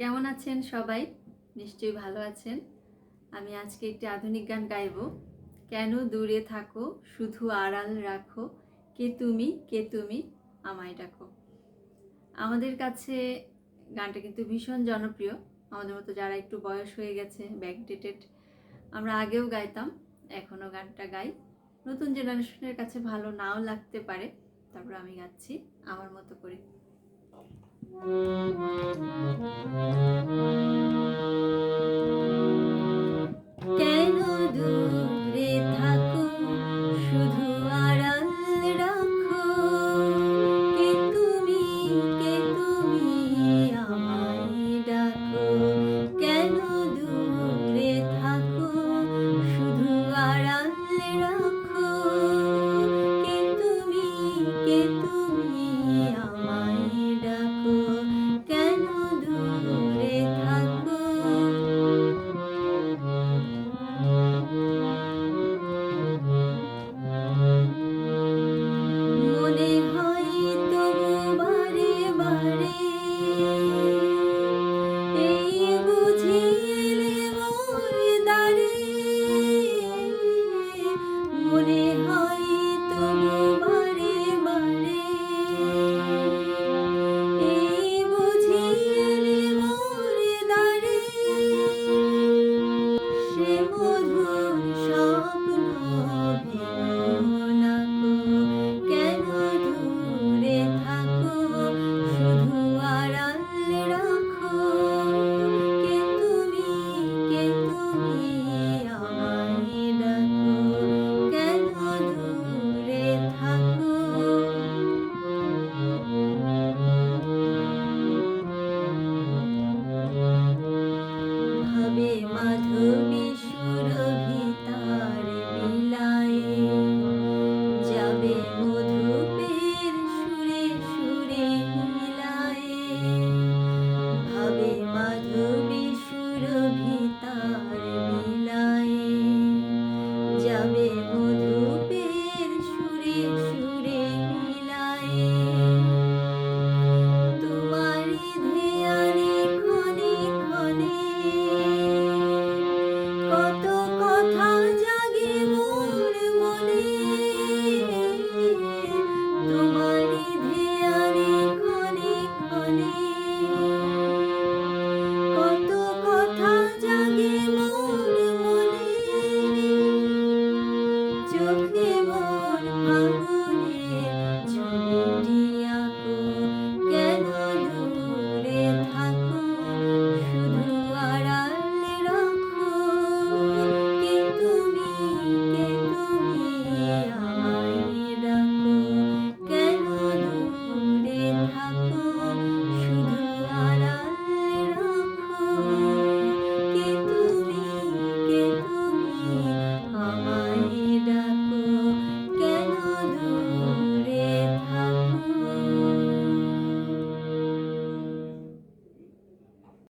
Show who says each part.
Speaker 1: কেমন আছেন সবাই? নিশ্চয়ই ভালো আছেন। আমি আজকে একটি আধুনিক গান গাইব। কেন দূরে থাকো, শুধু আড়াল রাখো, কে তুমি কে তুমি, আমায় ডাকো। আমাদের কাছে গানটা কিন্তু ভীষণ জনপ্রিয়। আমাদের মতো যারা একটু বয়স হয়ে গেছে ব্যাকডেটেড আমরা আগেও গাইতাম, এখনও গানটা গাই। নতুন জেনারেশনের কাছে ভালো নাও লাগতে পারে। তারপর আমি গাচ্ছি, আমার মতো করে। Thank you.